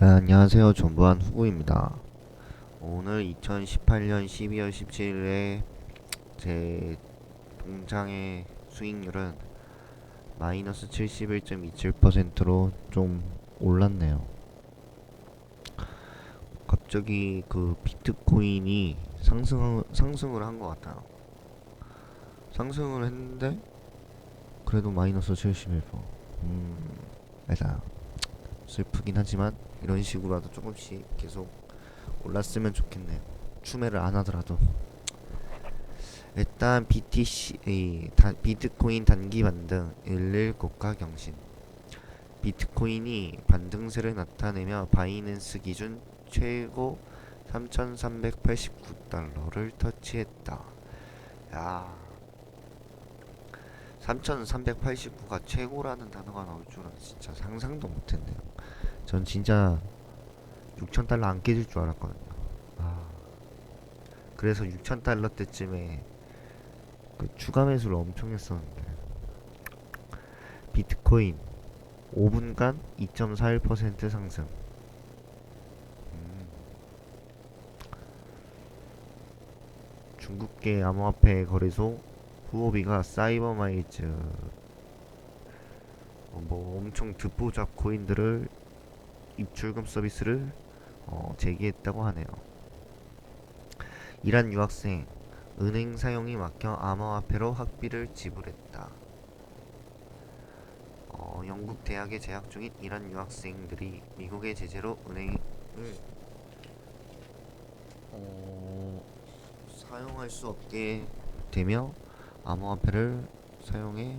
네, 안녕하세요. 존부한 후구입니다. 오늘 2018년 12월 17일에 제 동장의 수익률은 마이너스 71.27%로 좀 올랐네요. 갑자기 그 비트코인이 상승 상승을 한 것 같아요. 상승을 했는데 그래도 마이너스 71%. 음, 맞아요. 슬프긴 하지만 이런 식으로라도 조금씩 계속 올랐으면 좋겠네요. 추매를 안 하더라도. 일단 BTC 이, 다, 비트코인 단기 반등 11 고가 경신. 비트코인이 반등세를 나타내며 바이낸스 기준 최고 3,389달러를 터치했다. 야. 3,389가 최고라는 단어가 나올 줄은 진짜 상상도 못했네요. 전 진짜 6,000달러 안 깨질 줄 알았거든요. 아. 그래서 6,000달러 때쯤에 그 추가 매수를 엄청 했었는데 비트코인 5분간 2.41% 상승. 음. 중국계 암호화폐 거래소 후오비가 사이버마이즈 어, 뭐 엄청 듣보잡 코인들을 입출금 서비스를 어, 제기했다고 하네요. 이란 유학생 은행 사용이 막혀 암호화폐로 학비를 지불했다. 어, 영국 대학에 재학 중인 이란 유학생들이 미국의 제재로 은행을 어, 사용할 수 없게 되며 암호화폐를 사용해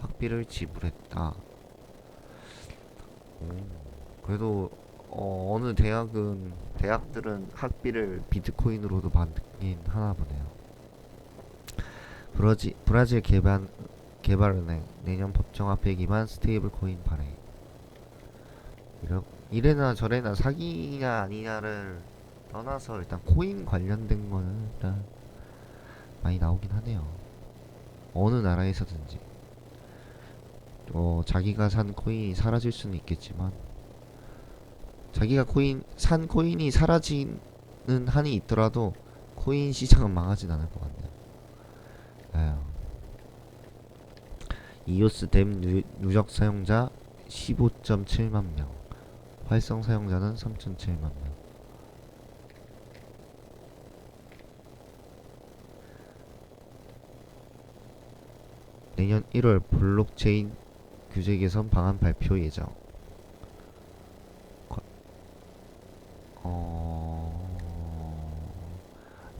학비를 지불했다. 오, 그래도 어, 어느 대학은 대학들은 학비를 비트코인으로도 받긴 하나 보네요. 브라지, 브라질 개발 개발은행 내년 법정 화폐 기반 스테이블 코인 발행. 이러, 이래나 저래나 사기냐 아니냐를 떠나서 일단 코인 관련된 거는 일단 많이 나오긴 하네요. 어느 나라에서든지 어, 자기가 산 코인이 사라질 수는 있겠지만 자기가 코인 산 코인이 사라지는 한이 있더라도 코인 시장은 망하진 않을 것 같네요. 아유. 이오스 댐 누, 누적 사용자 15.7만 명, 활성 사용자는 3.7만 명. 내년 1월 블록체인 규제 개선 방안 발표 예정. 거- 어...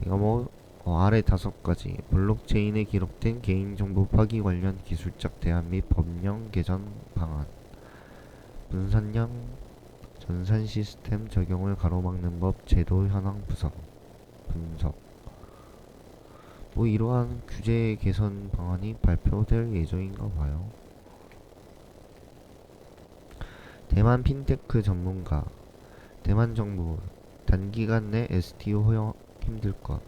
이거 뭐 어, 아래 다섯 가지 블록체인에 기록된 개인정보 파기 관련 기술적 대안 및 법령 개선 방안. 분산형 전산 시스템 적용을 가로막는 법 제도 현황 분석. 분석. 뭐 이러한 규제 개선 방안이 발표될 예정인가 봐요. 대만 핀테크 전문가 대만 정부 단기간 내 STO 허용 힘들 것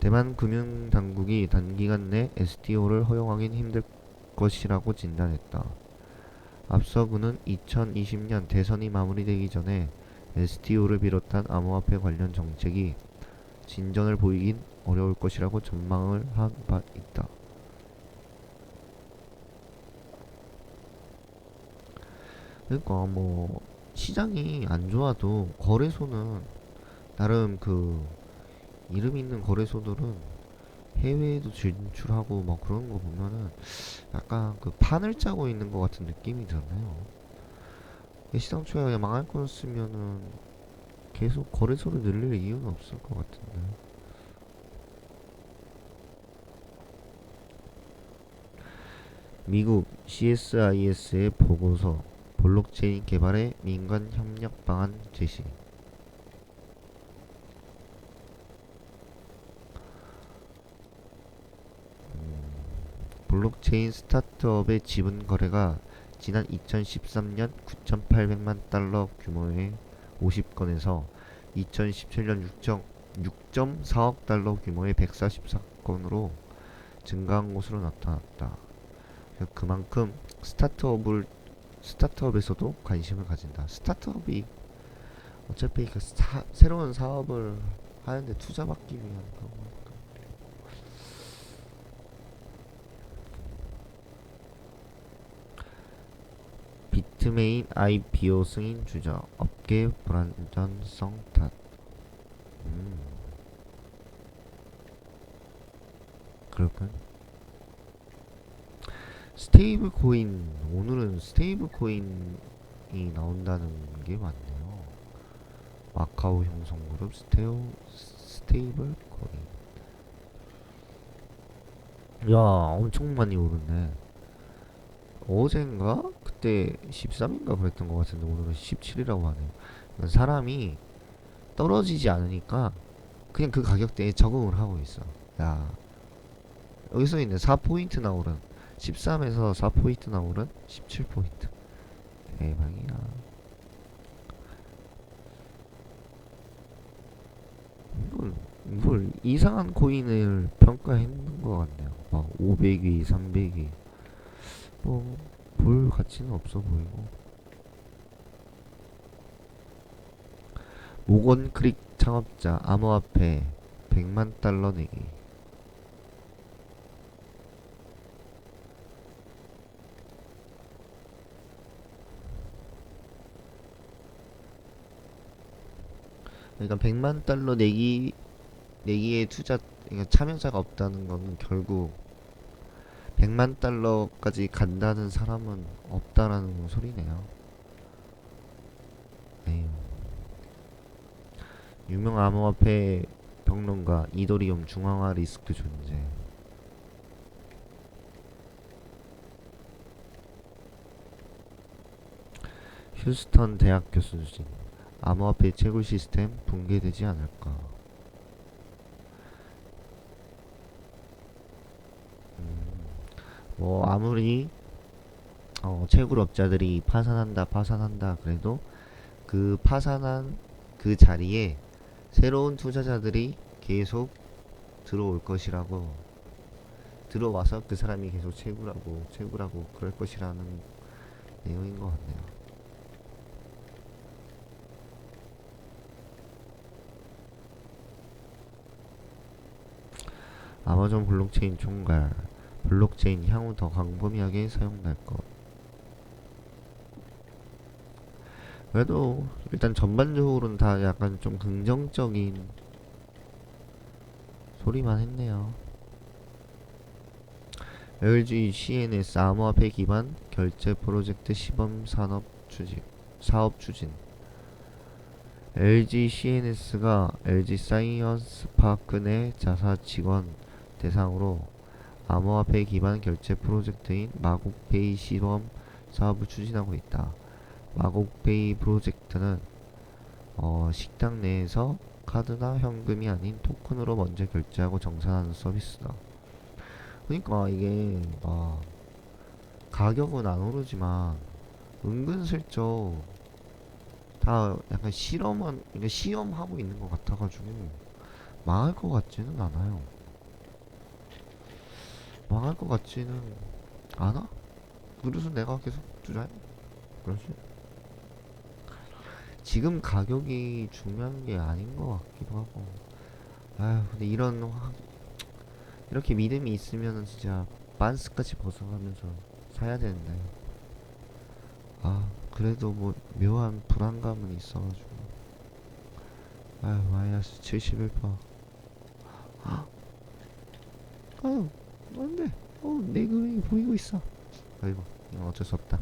대만 금융 당국이 단기간 내 STO를 허용하긴 힘들 것이라고 진단했다. 앞서 그는 2020년 대선이 마무리되기 전에 STO를 비롯한 암호화폐 관련 정책이 진전을 보이긴 어려울 것이라고 전망을 한 바 있다. 그러니까 뭐 시장이 안 좋아도 거래소는 나름 그 이름 있는 거래소들은 해외에도 진출하고 막 그런 거 보면은 약간 그 판을 짜고 있는 것 같은 느낌이 드네요. 시장 초에 망할 거였으면은 계속 거래소를 늘릴 이유는 없을 것 같은데. 미국 CSIS의 보고서 블록체인 개발의 민간 협력 방안 제시. 블록체인 스타트업의 지분 거래가 지난 2013년 9,800만 달러 규모의 50건에서 2017년 6.4억 달러 규모의 144건으로 증가한 것으로 나타났다. 그만큼 스타트업을 스타트업에서도 관심을 가진다. 스타트업이 어차피 그 사, 새로운 사업을 하는데 투자받기 위한 거니까. 비트메인 IPO 승인 주저 업계 불안전성 탓. 음. 그럴까요? 스테이블 코인 오늘은 스테이블 코인이 나온다는 게 맞네요. 마카오 형성 그룹 스테오 스테이블 코인. 야, 엄청 많이 오르네. 어젠가 그때 13인가 그랬던 것 같은데 오늘은 17이라고 하네요. 그러니까 사람이 떨어지지 않으니까 그냥 그 가격대에 적응을 하고 있어. 야, 여기서 있는 4포인트 나 오른 13에서 4포인트 나 오른 17포인트. 대박이야. 이걸, 이걸 이상한 코인을 평가했는 것 같네요. 막 500위, 300위. 뭐, 볼 가치는 없어 보이고. 모건 크릭 창업자 암호화폐 100만 달러 내기. 그러니까 100만 달러 내기 내기에 투자 그러니까 참여자가 없다는 거는 결국 100만 달러까지 간다는 사람은 없다라는 소리네요. 에휴. 유명 암호화폐 평론가 이더리움 중앙화 리스크 존재. 휴스턴 대학 교수 진 암호화폐 채굴 시스템 붕괴되지 않을까? 음, 뭐 아무리 어, 채굴업자들이 파산한다 파산한다 그래도 그 파산한 그 자리에 새로운 투자자들이 계속 들어올 것이라고 들어와서 그 사람이 계속 채굴하고 채굴하고 그럴 것이라는 내용인 것 같네요. 아마존 블록체인 총괄 블록체인 향후 더 광범위하게 사용될 것. 그래도 일단 전반적으로는 다 약간 좀 긍정적인 소리만 했네요. LG CNS 암호화폐 기반 결제 프로젝트 시범 산업 추진 사업 추진. LG CNS가 LG 사이언스 파크 내 자사 직원 대상으로 암호화폐 기반 결제 프로젝트인 마곡페이 시범 사업을 추진하고 있다. 마곡페이 프로젝트는 어, 식당 내에서 카드나 현금이 아닌 토큰으로 먼저 결제하고 정산하는 서비스다. 그러니까 이게 막 가격은 안 오르지만 은근슬쩍 다 약간 실험은 그러니까 시험하고 있는 것 같아가지고 망할 것 같지는 않아요. 망할 것 같지는 않아? 그래서 내가 계속 투자해? 그러지? 지금 가격이 중요한 게 아닌 것 같기도 하고 아휴 근데 이런 화- 이렇게 믿음이 있으면은 진짜 빤스까지 벗어가면서 사야 되는데 아 그래도 뭐 묘한 불안감은 있어가지고 아휴 마이너스 71% 아유 안돼 어내 그림이 보이고 있어. 아이고 어쩔 수 없다.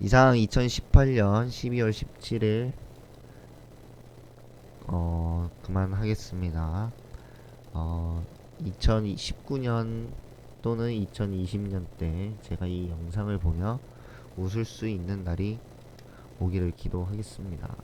이상 2018년 12월 17일. 어 그만하겠습니다. 어 2019년 또는 2020년 때 제가 이 영상을 보며 웃을 수 있는 날이 오기를 기도하겠습니다